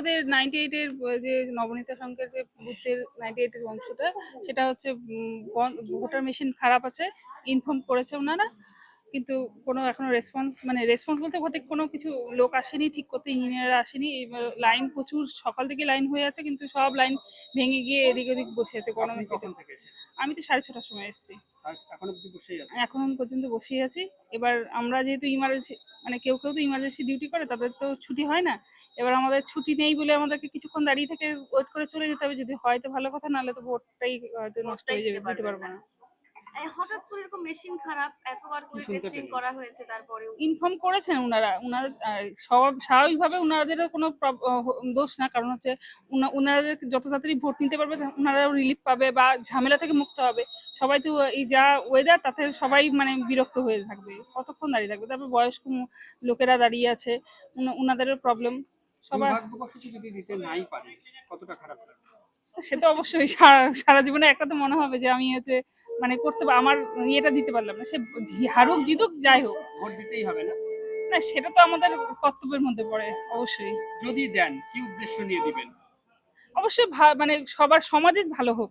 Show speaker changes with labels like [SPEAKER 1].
[SPEAKER 1] আমাদের নাইনটি এইটের যে নবনীতা শঙ্কের যে বুথের নাইনটি এইটের অংশটা, সেটা হচ্ছে ভোটার মেশিন খারাপ আছে ইনফর্ম করেছে ওনারা কিন্তু কোনো এখনও রেসপন্স মানে রেসপন্স বলতে হতে কোনো কিছু লোক আসেনি ঠিক করতে ইঞ্জিনিয়ার আসেনি লাইন প্রচুর সকাল থেকে লাইন হয়ে আছে কিন্তু সব লাইন ভেঙে গিয়ে এদিক ওদিক বসে আছে গরমের
[SPEAKER 2] থেকে
[SPEAKER 1] আমি তো সাড়ে ছটার সময় এসেছি। এখনও পর্যন্ত বসেই আছি। এবার আমরা যেহেতু ইমার্জেন্সি মানে কেউ কেউ তো ইমার্জেন্সি ডিউটি করে তাদের তো ছুটি হয় না। এবার আমাদের ছুটি নেই বলে আমাদেরকে কিছুক্ষণ দাঁড়িয়ে থেকে ওয়েট করে চলে যেতে হবে। যদি হয় তো ভালো কথা নাহলে তো ভোটটাই হয়তো নষ্ট হয়ে যাবে
[SPEAKER 3] দিতে
[SPEAKER 1] পারব না।
[SPEAKER 3] হঠাৎ করে এরকম মেশিন খারাপ এতবার করে টেস্টিং করা হয়েছে তারপরেও।
[SPEAKER 1] ইনফর্ম করেছেন ওনারা ওনার স্বভাব স্বাভাবিকভাবে ওনাদেরও কোনো দোষ না কারণ হচ্ছে ওনাদের যত তাড়াতাড়ি ভোট নিতে পারবে ওনারাও রিলিফ পাবে বা ঝামেলা থেকে মুক্ত হবে। সবাই তো এই যা ওয়েদার তাতে সবাই মানে বিরক্ত হয়ে থাকবে। কতক্ষণ দাঁড়িয়ে থাকবে? তারপর বয়স্ক লোকেরা দাঁড়িয়ে আছে ওনাদেরও প্রবলেম সবার
[SPEAKER 2] যদি দিতে নাই পারে কতটা খারাপ লাগে
[SPEAKER 1] সে তো অবশ্যই সারা সারা জীবনে একটা তো মনে হবে যে আমি হচ্ছে মানে করতে আমার ইয়েটা দিতে পারলাম না। সে হারুক জিতুক যাই হোক।
[SPEAKER 2] ভোট দিতেই হবে না?
[SPEAKER 1] না সেটা তো আমাদের কর্তব্যের মধ্যে পড়ে অবশ্যই।
[SPEAKER 2] যদি দেন কি উদ্দেশ্য নিয়ে দিবেন?
[SPEAKER 1] অবশ্যই মানে সবার সমাজে ভালো হোক।